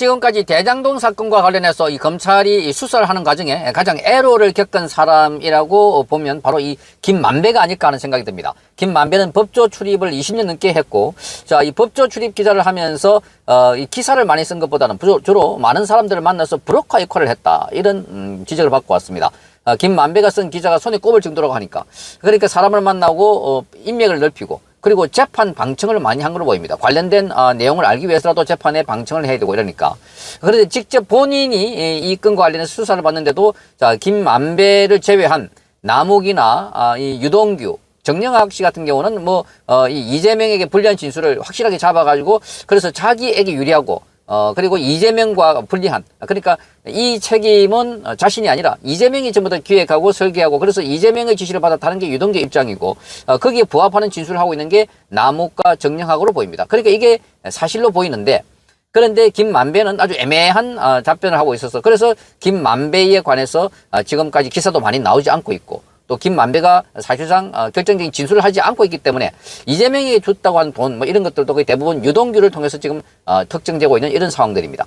지금까지 대장동 사건과 관련해서 이 검찰이 이 수사를 하는 과정에 가장 애로를 겪은 사람이라고 보면 바로 이 김만배가 아닐까 하는 생각이 듭니다. 김만배는 법조 출입을 20년 넘게 했고, 자, 이 법조 출입 기자를 하면서, 어, 이 기사를 많이 쓴 것보다는 주로, 많은 사람들을 만나서 브로커 역할을 했다. 이런, 음, 지적을 받고 왔습니다. 어, 김만배가 쓴 기자가 손에 꼽을 정도라고 하니까. 그러니까 사람을 만나고, 어, 인맥을 넓히고, 그리고 재판 방청을 많이 한 걸로 보입니다. 관련된 어, 내용을 알기 위해서라도 재판에 방청을 해야 되고 이러니까. 그런데 직접 본인이 이, 이 건과 관련해서 수사를 받는데도 자 김만배를 제외한 남욱이나 아, 이 유동규 정영학 씨 같은 경우는 뭐, 어, 이 이재명에게 불리한 진술을 확실하게 잡아가지고 그래서 자기에게 유리하고 어, 그리고 이재명과 불리한. 그러니까 이 책임은 어, 자신이 아니라 이재명이 전부 다 기획하고 설계하고 그래서 이재명의 지시를 받았다는 게 유동규 입장이고 어, 거기에 부합하는 진술을 하고 있는 게 남욱과 정영학으로 보입니다. 그러니까 이게 사실로 보이는데 그런데 김만배는 아주 애매한 어, 답변을 하고 있어서 그래서 김만배에 관해서 어, 지금까지 기사도 많이 나오지 않고 있고 또 김만배가 사실상 어, 결정적인 진술을 하지 않고 있기 때문에 이재명에게 줬다고 한 돈 뭐 이런 것들도 거의 대부분 유동규를 통해서 지금 어, 특정되고 있는 이런 상황들입니다.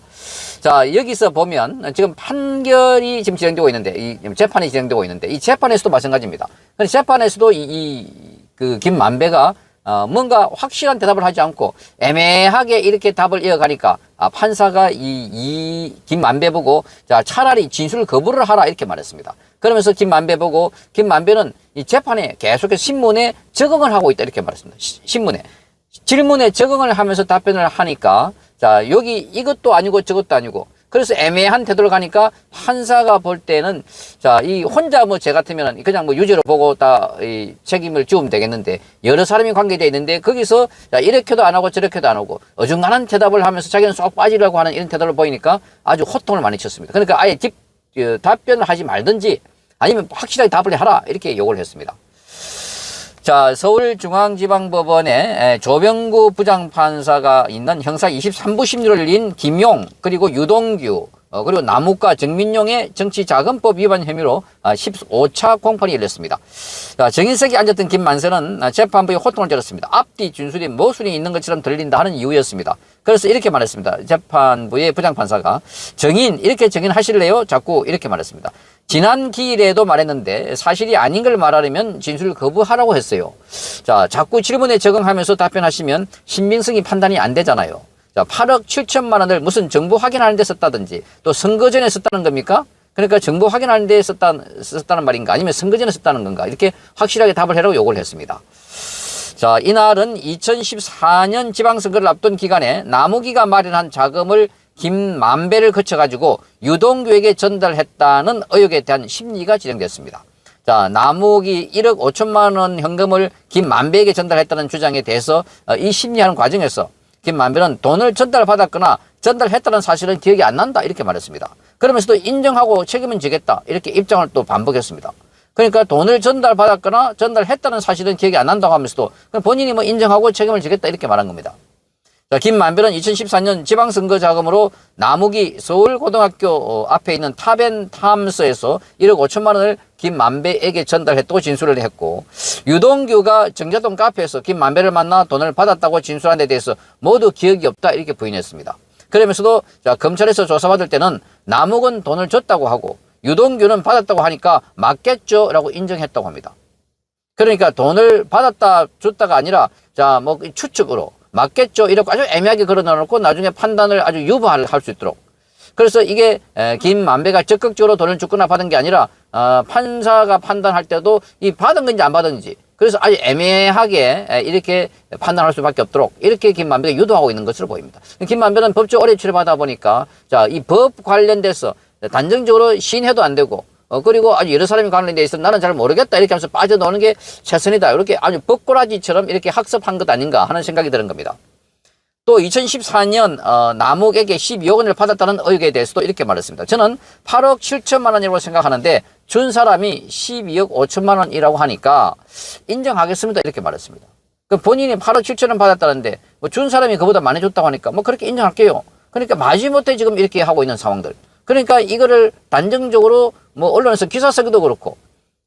자 여기서 보면 지금 판결이 지금 진행되고 있는데 이 재판이 진행되고 있는데 이 재판에서도 마찬가지입니다. 재판에서도 이그 김만배가 어, 뭔가 확실한 대답을 하지 않고 애매하게 이렇게 답을 이어가니까 아, 판사가 이, 이 김만배 보고 자 차라리 진술 거부를 하라 이렇게 말했습니다. 그러면서 김만배 보고 김만배는 이 재판에 계속해서 신문에 적응을 하고 있다 이렇게 말했습니다. 시- 신문에 질문에 적응을 하면서 답변을 하니까 자 여기 이것도 아니고 저것도 아니고 그래서 애매한 태도를 가니까 판사가 볼 때는 자 이 혼자 뭐 제 같으면 그냥 뭐 유죄로 보고 다 이 책임을 지우면 되겠는데 여러 사람이 관계되어 있는데 거기서 자 이렇게도 안 하고 저렇게도 안 하고 어중간한 대답을 하면서 자기는 쏙 빠지려고 하는 이런 태도를 보이니까 아주 호통을 많이 쳤습니다. 그러니까 아예 집 어, 답변을 하지 말든지 아니면 확실하게 답을 하라 이렇게 요구를 했습니다. 자, 서울중앙지방법원에 에, 조병구 부장판사가 있는 형사 23부 심리를 열린 김용, 그리고 유동규, 어, 그리고 남욱과 정민용의 정치자금법 위반 혐의로 아, 15차 공판이 열렸습니다. 자, 정인석이 앉았던 김만세는 아, 재판부에 호통을 질렀습니다. 앞뒤 준술이 모순이 있는 것처럼 들린다 하는 이유였습니다. 그래서 이렇게 말했습니다. 재판부의 부장판사가 정인, 이렇게 정인하실래요? 자꾸 이렇게 말했습니다. 지난 기일에도 말했는데 사실이 아닌 걸 말하려면 진술 거부하라고 했어요. 자, 자꾸 질문에 적응하면서 답변하시면 신빙성이 판단이 안 되잖아요. 자, 8억 7천만 원을 무슨 정보 확인하는 데 썼다든지 또 선거 전에 썼다는 겁니까? 그러니까 정보 확인하는 데 썼다, 썼다는 말인가 아니면 선거 전에 썼다는 건가 이렇게 확실하게 답을 해라고 요구를 했습니다. 자, 이날은 2014년 지방선거를 앞둔 기간에 나무기가 마련한 자금을 김만배를 거쳐가지고 유동규에게 전달했다는 의혹에 대한 심리가 진행됐습니다. 자, 나무기 1억 5천만 원 현금을 김만배에게 전달했다는 주장에 대해서 어, 이 심리하는 과정에서 김만배는 돈을 전달받았거나 전달했다는 사실은 기억이 안 난다 이렇게 말했습니다. 그러면서도 인정하고 책임은 지겠다 이렇게 입장을 또 반복했습니다. 그러니까 돈을 전달받았거나 전달했다는 사실은 기억이 안 난다고 하면서도 본인이 뭐 인정하고 책임을 지겠다 이렇게 말한 겁니다. 자, 김만배는 2014년 지방선거 자금으로 나무기 서울고등학교 어, 앞에 있는 타벤 탐스에서 1억 5천만 원을 김만배에게 전달했다고 진술을 했고 유동규가 정자동 카페에서 김만배를 만나 돈을 받았다고 진술한 데 대해서 모두 기억이 없다 이렇게 부인했습니다. 그러면서도 자, 검찰에서 조사받을 때는 남욱은 돈을 줬다고 하고 유동규는 받았다고 하니까 맞겠죠 라고 인정했다고 합니다. 그러니까 돈을 받았다 줬다가 아니라 자 뭐 추측으로 맞겠죠? 이렇게 아주 애매하게 걸어 놓고 나중에 판단을 아주 유보할 수 있도록. 그래서 이게 에, 김만배가 적극적으로 돈을 줬거나 받은 게 아니라 어, 판사가 판단할 때도 이 받은 건지 안 받은 건지. 그래서 아주 애매하게 에, 이렇게 판단할 수밖에 없도록 이렇게 김만배가 유도하고 있는 것으로 보입니다. 김만배는 법적 어뢰 출입하다 보니까 자 이 법 관련돼서 단정적으로 시인해도 안 되고 어, 그리고 아주 여러 사람이 관련돼 있어 나는 잘 모르겠다 이렇게 하면서 빠져나오는 게 최선이다 이렇게 아주 벚꼬라지처럼 이렇게 학습한 것 아닌가 하는 생각이 드는 겁니다. 또 2014년 어, 남욱에게 12억 원을 받았다는 의혹에 대해서도 이렇게 말했습니다. 저는 8억 7천만 원이라고 생각하는데 준 사람이 12억 5천만 원이라고 하니까 인정하겠습니다 이렇게 말했습니다. 그 본인이 8억 7천 원 받았다는데 뭐 준 사람이 그보다 많이 줬다고 하니까 뭐 그렇게 인정할게요. 그러니까 마지못해 지금 이렇게 하고 있는 상황들. 그러니까 이거를 단정적으로 뭐 언론에서 기사 쓰기도 그렇고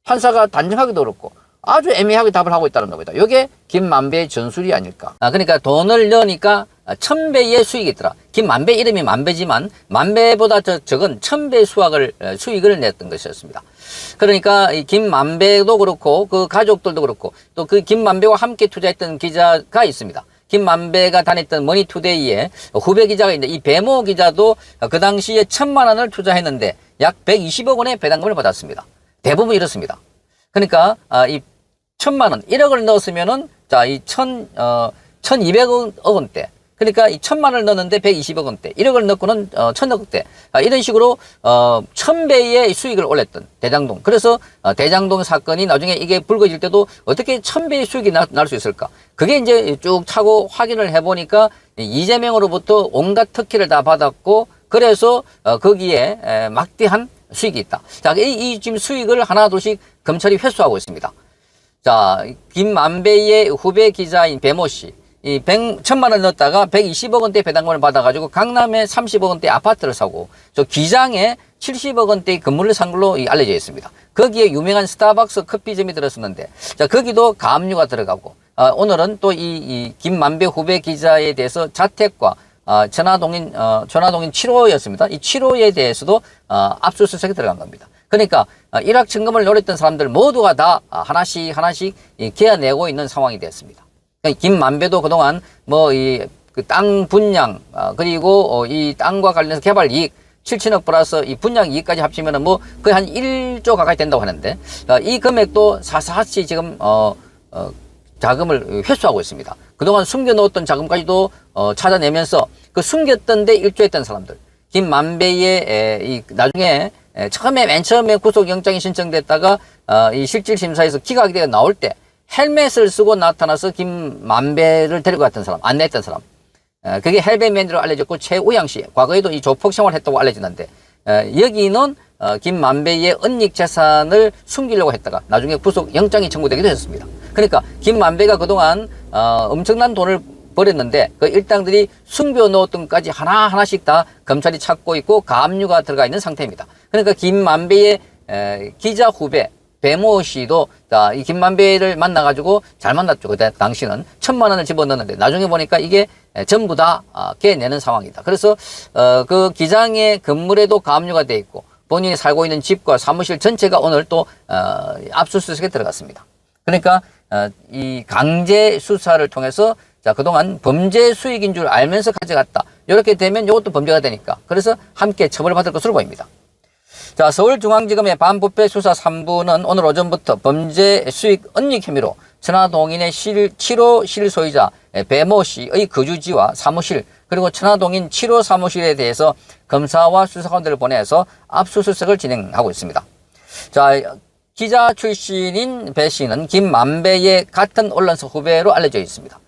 판사가 단정하기도 그렇고 아주 애매하게 답을 하고 있다는 겁니다. 이게 김만배의 전술이 아닐까. 아, 그러니까 돈을 넣으니까 천 배의 수익이 있더라. 김만배 이름이 만배지만 만배보다 더 적은 천배 수확을 에, 수익을 냈던 것이었습니다. 그러니까 이 김만배도 그렇고 그 가족들도 그렇고 또 그 김만배와 함께 투자했던 기자가 있습니다. 김만배가 다녔던 머니투데이에 후배 기자가 있는데 이 배모 기자도 그 당시에 천만 원을 투자했는데 약 120억 원의 배당금을 받았습니다. 대부분 이렇습니다. 그러니까 아, 이 천만 원, 1억을 넣었으면은 자, 이 천, 어, 1200억 원대. 그러니까 이 천만 원을 넣었는데 120억 원대. 1억을 넣고는 어, 천억대. 아, 이런 식으로 어, 천 배의 수익을 올렸던 대장동. 그래서 어, 대장동 사건이 나중에 이게 불거질 때도 어떻게 천 배의 수익이 날 수 있을까? 그게 이제 쭉 차고 확인을 해보니까 이재명으로부터 온갖 특혜를 다 받았고 그래서 어, 거기에 에, 막대한 수익이 있다. 자, 이, 이 지금 수익을 하나둘씩 검찰이 회수하고 있습니다. 자, 김만배의 후배 기자인 배모 씨. 이 100, 천만 원 넣었다가 120억 원대 배당금을 받아가지고 강남에 30억 원대 아파트를 사고 저 기장에 70억 원대의 건물을 산 걸로 이 알려져 있습니다. 거기에 유명한 스타벅스 커피점이 들었었는데 자, 거기도 가압류가 들어가고 아, 오늘은 또 이 이 김만배 후배 기자에 대해서 자택과 아, 전화동인 어, 전화동인 7호였습니다. 이 7호에 대해서도 어, 압수수색이 들어간 겁니다. 그러니까 어, 일확 천금을 노렸던 사람들 모두가 다 아, 하나씩 하나씩 이 개어내고 있는 상황이 됐습니다. 그러니까 김만배도 그동안 뭐이그땅 분양 아, 그리고 어, 이 땅과 관련해서 개발 이익 7천억 플러스 이 분양 이익까지 합치면은 뭐 거의 한 1조 가까이 된다고 하는데 아, 이 금액도 사사치 지금 어, 어 자금을 회수하고 있습니다. 그동안 숨겨놓았던 자금까지도 어, 찾아내면서 그 숨겼던 데 일조했던 사람들 김만배의 에, 이 나중에 에, 처음에 맨 처음에 구속영장이 신청됐다가 어, 이 실질심사에서 기각되어 나올 때 헬멧을 쓰고 나타나서 김만배를 데리고 갔던 사람 안내했던 사람 어, 그게 헬베맨으로 알려졌고 최우양 씨 과거에도 이 조폭 생활했다고 알려졌는데 어, 여기는 어, 김만배의 은닉 재산을 숨기려고 했다가 나중에 구속 영장이 청구되기도 했습니다. 그러니까 김만배가 그동안 어, 엄청난 돈을 버렸는데 그 일당들이 숨겨 놓았던 것까지 하나 하나씩 다 검찰이 찾고 있고 가압류가 들어가 있는 상태입니다. 그러니까 김만배의 에, 기자 후배 배모 씨도 자, 이 김만배를 만나가지고 잘 만났죠. 그때 당시는 천만 원을 집어넣었는데 나중에 보니까 이게 에, 전부 다 아, 깨내는 상황이다. 그래서 어, 그 기장의 건물에도 가압류가 돼 있고 본인이 살고 있는 집과 사무실 전체가 오늘 또 어, 압수수색에 들어갔습니다. 그러니까 어, 이 강제 수사를 통해서 자 그동안 범죄 수익인 줄 알면서 가져갔다. 이렇게 되면 이것도 범죄가 되니까 그래서 함께 처벌받을 것으로 보입니다. 자, 서울중앙지검의 반부패 수사 3부는 오늘 오전부터 범죄 수익 은닉 혐의로 천화동인의 실, 7호 실소유자 배모 씨의 거주지와 사무실 그리고 천화동인 7호 사무실에 대해서 검사와 수사관들을 보내서 압수수색을 진행하고 있습니다. 자, 기자 출신인 배 씨는 김만배의 같은 언론사 후배로 알려져 있습니다.